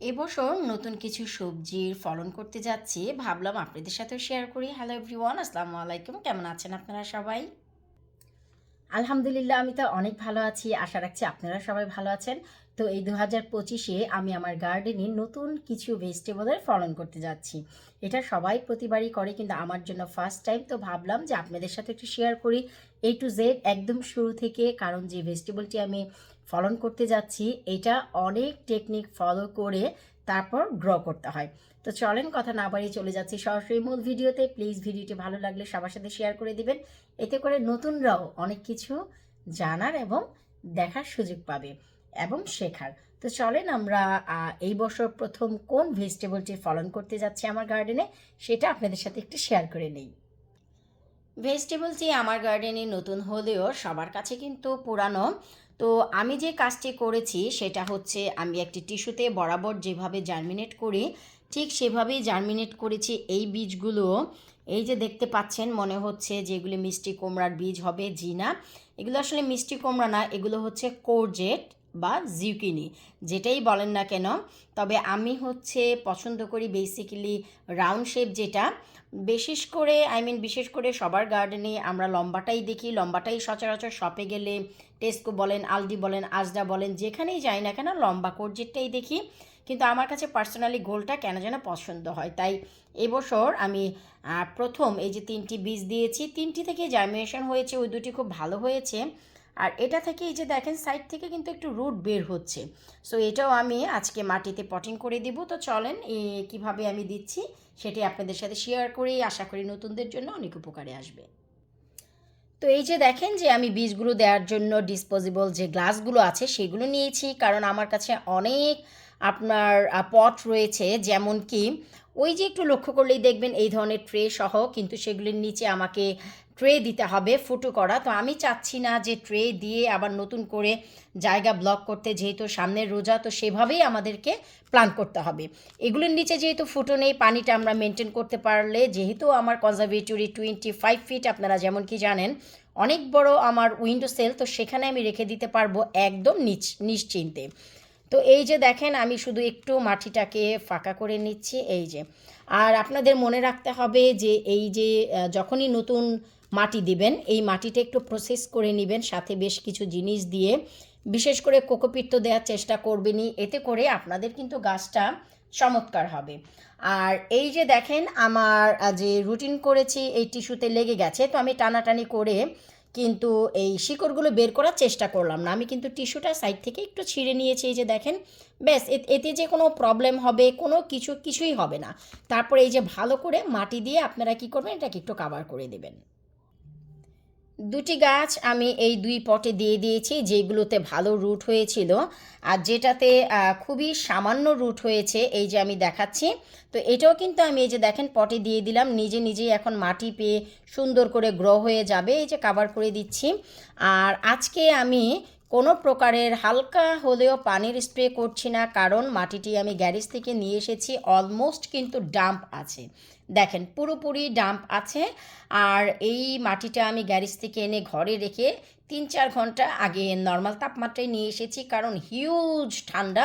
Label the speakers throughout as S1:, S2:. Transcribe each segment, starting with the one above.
S1: এবছর নতুন কিছু সবজির ফলন করতে যাচ্ছি। ভাবলাম আপনাদের সাথেও শেয়ার করি। হ্যালো এভরিওয়ান আসসালামু আলাইকুম। কেমন আছেন আপনারা সবাই? আলহামদুলিল্লাহ, আমি তো অনেক ভালো আছি। আশা রাখছি আপনারা সবাই ভালো আছেন। তো এই দু হাজার পঁচিশে আমি আমার গার্ডেনে নতুন কিছু ভেজিটেবলের ফলন করতে যাচ্ছি। এটা সবাই প্রতিবারই করে, কিন্তু আমার জন্য ফার্স্ট টাইম তো ভাবলাম যে আপনাদের সাথে একটু শেয়ার করি। এ টু জেড একদম শুরু থেকে, কারণ যে ভেজিটেবলটি আমি ফলন করতে যাচ্ছি, এটা অনেক টেকনিক ফলো করে তারপর গ্র করতে হয়। তো চলেন কথা না বাড়িয়ে চলে যাচ্ছি সরাসরি মূল ভিডিওতে। প্লিজ ভিডিওটি ভালো লাগলে সবার সাথে শেয়ার করে দিবেন। এতে করে নতুনরাও অনেক কিছু জানার এবং দেখার সুযোগ পাবে এবং শেখার। তো চলেন আমরা এই বছর প্রথম কোন ভেজিটেবলটি ফলন করতে যাচ্ছি আমার গার্ডেনে সেটা আপনাদের সাথে একটু শেয়ার করে নেই। ভেজিটেবলটি আমার গার্ডেনে নতুন হলেও সবার কাছে কিন্তু পুরানো। তো আমি যে কাজটি করেছি, সেটা হচ্ছে আমি একটি টিস্যুতে বরাবর যেভাবে জার্মিনেট করি ঠিক সেভাবেই জার্মিনেট করেছি এই বীজগুলো। এই যে দেখতে পাচ্ছেন, মনে হচ্ছে যে এগুলি মিষ্টি কুমড়ার বীজ হবে জিনা এগুলো আসলে মিষ্টি কুমড়া না, এগুলো হচ্ছে কোরজেট। বা জিউকিনি, যেটাই বলেন না কেন। তবে আমি হচ্ছে পছন্দ করি বেসিক্যালি রাউন্ড শেপ যেটা। বিশেষ করে আই মিন বিশেষ করে সবার গার্ডেনে আমরা লম্বাটাই দেখি। লম্বাটাই সচরাচর শপে গেলে টেস্কো বলেন আলডি বলেন আজডা বলেন, যেখানেই যাই না কেন লম্বা কোরজেটটাই দেখি। কিন্তু আমার কাছে পার্সোনালি গোলটা কেন যেন পছন্দ হয়। তাই এবছর আমি প্রথম এই যে তিনটি বীজ দিয়েছি, তিনটি থেকে জার্মিনেশন হয়েছে, ওই দুটি খুব ভালো হয়েছে। আর এটা থেকে এই যে দেখেন সাইড থেকে কিন্তু একটু রুট বের হচ্ছে। সো এটাও আমি আজকে মাটিতে পটিং করে দিব। তো চলেন কীভাবে আমি দিচ্ছি সেটি আপনাদের সাথে শেয়ার করি। আশা করি নতুনদের জন্য অনেক উপকারে আসবে। তো এই যে দেখেন যে আমি বীজগুলো দেওয়ার জন্য ডিসপোজেবল যে গ্লাসগুলো আছে সেগুলো নিয়েছি। কারণ আমার কাছে অনেক আপনার পট রয়েছে। যেমন কি, ওই যে একটু লক্ষ্য করলেই দেখবেন এই ধরনের ট্রে সহ কিন্তু সেগুলির নিচে আমাকে ট্রে দিতে হবে, ফুটো করা। তো আমি চাচ্ছি না যে ট্রে দিয়ে আবার নতুন করে জায়গা ব্লক করতে, যেহেতু সামনের রোজা, তো সেভাবেই আমাদেরকে প্ল্যান করতে হবে। এগুলোর নিচে যেহেতু ফুটো নেই, পানিটা আমরা মেনটেন করতে পারলে, যেহেতু আমার কনজারভেটরি টোয়েন্টি ফাইভ ফিট আপনারা যেমন কি জানেন, অনেক বড় আমার উইন্ডো সেল তো সেখানে আমি রেখে দিতে পারব একদম নিচ, নিশ্চিন্তে। তো এই যে দেখেন, আমি শুধু একটু মাটিটাকে ফাঁকা করে নিচ্ছি, এই যে। আর আপনাদের মনে রাখতে হবে যে এই যে যখনই নতুন মাটি দিবেন। এই মাটিটা একটু প্রসেস করে নেবেন, সাথে বেশ কিছু জিনিস দিয়ে। বিশেষ করে কোকোপিট তো দেওয়ার চেষ্টা করবেনই, এতে করে আপনাদের কিন্তু গাছটা চমৎকার হবে। আর এই যে দেখেন, আমার যে রুটিন করেছি, এই টিস্যুতে লেগে গেছে, তো আমি টানাটানি করে কিন্তু এই শিকড়গুলো বের করার চেষ্টা করলাম না। আমি কিন্তু টিস্যুটা সাইড থেকে একটু ছিঁড়ে নিয়েছি, এই যে দেখেন। ব্যাস এতে যে কোনো প্রবলেম হবে, কোনো কিছু, কিছুই হবে না। তারপরে এই যে ভালো করে মাটি দিয়ে আপনারা কি করবেন, এটাকে একটু কাভার করে দেবেন। দুটি গাছ আমি এই দুই পটে দিয়ে দিয়েছি, যেগুলোতে ভালো রুট হয়েছিল। আর যেটাতে খুবই সামান্য রুট হয়েছে, এই যে আমি দেখাচ্ছি। তো এটাও কিন্তু আমি এই যে দেখেন, পটে দিয়ে দিলাম, নিজে নিজেই এখন মাটি পেয়ে সুন্দর করে গ্রো হয়ে যাবে, এই যে কাভার করে দিচ্ছি। আর আজকে আমি কোনো প্রকারের হালকা হলেও পানির স্প্রে করছি না, কারণ মাটিটি আমি গ্যারেজ থেকে নিয়ে এসেছি অলমোস্ট কিন্তু ডাম্প আছে। দেখেন পুরোপুরি ডাম্প আছে। আর এই মাটিটা আমি গ্যারেজ থেকে এনে ঘরে রেখে তিন চার ঘণ্টা আগে নর্মাল তাপমাত্রায় নিয়ে এসেছি, কারণ হিউজ ঠান্ডা।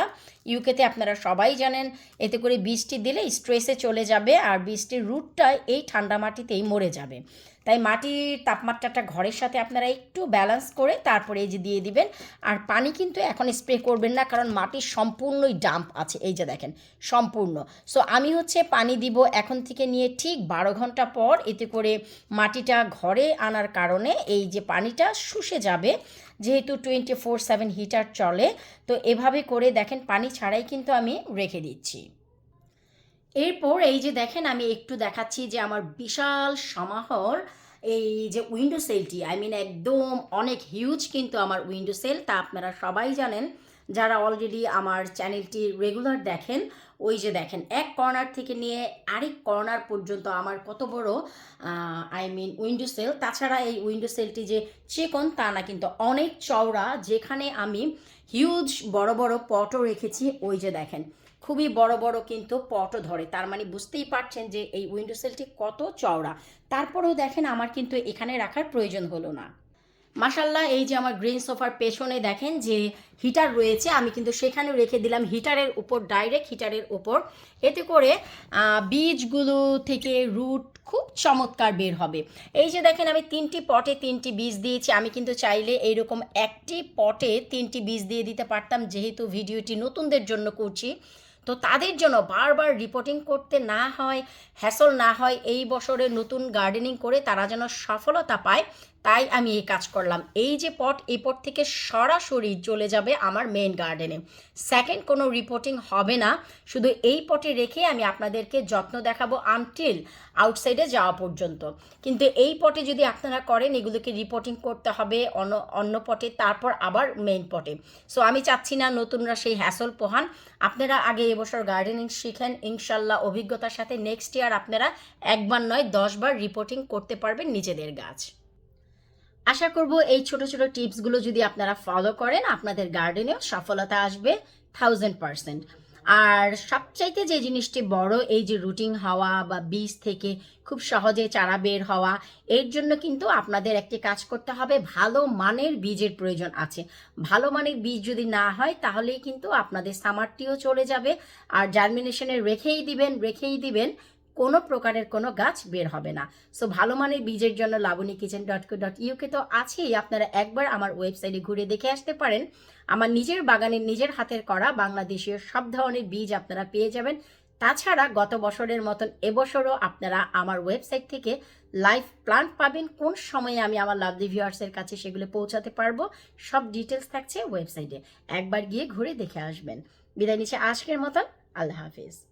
S1: ইউকেতে আপনারা সবাই জানেন, এতে করে বৃষ্টি দিলে স্ট্রেসে চলে যাবে আর বৃষ্টির রুটটা এই ঠান্ডা মাটিতেই মরে যাবে। তাই মাটির তাপমাত্রাটা ঘরের সাথে আপনারা একটু ব্যালেন্স করে তারপরে এই যে দিয়ে দিবেন। আর পানি কিন্তু এখন স্প্রে করবেন না, কারণ মাটির সম্পূর্ণই ডাম্প আছে। এই যে দেখেন, সম্পূর্ণ। সো আমি হচ্ছে পানি দিব এখন থেকে নিয়ে ঠিক বারো ঘণ্টা পর, এতে করে মাটিটা ঘরে আনার কারণে এই যে পানিটা শুষে যাবে, যেহেতু টোয়েন্টি ফোর সেভেন হিটার চলে, তো এভাবে করে দেখেন পানি ছাড়াই কিন্তু আমি রেখে দিচ্ছি। এরপর এই যে দেখেন, আমি একটু দেখাচ্ছি যে আমার বিশাল সমাহর এই যে উইন্ডো সেলটি আই মিন একদম অনেক হিউজ কিন্তু আমার উইন্ডো সেল তা আপনারা সবাই জানেন। যারা অলরেডি আমার চ্যানেলটি রেগুলার দেখেন, ওই যে দেখেন, এক কর্নার থেকে নিয়ে আরেক কর্নার পর্যন্ত আমার কত বড় আই মিন উইন্ডো সেল তাছাড়া এই উইন্ডো সেলটি যে চিকন তা না, কিন্তু অনেক চওড়া, যেখানে আমি হিউজ বড় বড় পটও রেখেছি, ওই যে দেখেন। খুবই বড় বড় কিন্তু পটও ধরে। তার মানে বুঝতেই পারছেন যে এই উইন্ডো সেলটি কত চওড়া। তারপরেও দেখেন আমার কিন্তু এখানে রাখার প্রয়োজন হলো না। মাসাল্লাহ এই যে আমার গ্রিন সোফার পেছনে দেখেন যে হিটার রয়েছে, আমি কিন্তু সেখানে রেখে দিলাম হিটারের উপর ডাইরেক্ট হিটারের উপর। এতে করে বীজগুলো থেকে রুট খুব চমৎকার বের হবে। এই যে দেখেন আমি তিনটি পটে তিনটি বীজ দিয়েছি, আমি কিন্তু চাইলে এইরকম একটি পটে তিনটি বীজ দিয়ে দিতে পারতাম, যেহেতু ভিডিওটি নতুনদের জন্য করছি। তো তাদের জন্য বারবার রিপোর্টিং করতে না হয় হ্যাসল না হয়, এই বছরে নতুন গার্ডেনিং করে তারা যেন সফলতা পায়। তাই আমি এই কাজ করলাম। এই যে পট, এই পট থেকে সরাসরি চলে যাবে আমার মেইন গার্ডেনে সেকেন্ড কোনো রিপোর্টিং হবে না। শুধু এই পটে রেখে আমি আপনাদেরকে যত্ন দেখাবো আনটিল আউটসাইডে যাওয়া পর্যন্ত। কিন্তু এই পটে যদি আপনারা করেন, এগুলোকে রিপোর্টিং করতে হবে অন্য অন্য পটে, তারপর আবার মেন পটে। সো আমি চাচ্ছি না নতুনরা সেই হ্যাসল পোহান। আপনারা আগে এবছর গার্ডেনিং শিখেন, ইনশাল্লাহ অভিজ্ঞতার সাথে নেক্সট ইয়ার আপনারা একবার নয়, দশবার রিপোর্টিং করতে পারবেন নিজেদের গাছ। আশা করব এই ছোট ছোট টিপসগুলো যদি আপনারা ফলো করেন, আপনাদের গার্ডেনেও সফলতা আসবে থাউজেন্ড পারসেন্ট আর সবচাইতে যে জিনিসটি বড়, এই যে রুটিং হওয়া বা বীজ থেকে খুব সহজে চারা বের হওয়া, এর জন্য কিন্তু আপনাদের একটি কাজ করতে হবে, ভালো মানের বীজের প্রয়োজন আছে। ভালো মানের বীজ যদি না হয়, তাহলেই কিন্তু আপনাদের সামারটিও চলে যাবে। আর জার্মিনেশনে রেখেই দিবেন রেখেই দিবেন কোনো প্রকারের কোনো গাছ বের হবে না। সো ভালো মানের বীজের জন্য Labani kitchen dot co dot UK তো আছেই। আপনারা একবার আমার ওয়েবসাইটে ঘুরে দেখে আসতে পারেন। আমার নিজের বাগানের নিজের হাতের করা বাংলাদেশীয় সব ধরনের বীজ আপনারা পেয়ে যাবেন। তাছাড়া গত বছরের মতন এবছরও আপনারা আমার ওয়েবসাইট থেকে লাইভ প্লান্ট পাবেন। কোন সময়ে আমি আমার লাভলি ভিউয়ার্সের কাছে সেগুলো পৌঁছাতে পারব, সব ডিটেলস থাকছে ওয়েবসাইটে। একবার গিয়ে ঘুরে দেখে আসবেন। বিদায় নিচ্ছে আজকের মতন। আল্লাহ হাফিজ।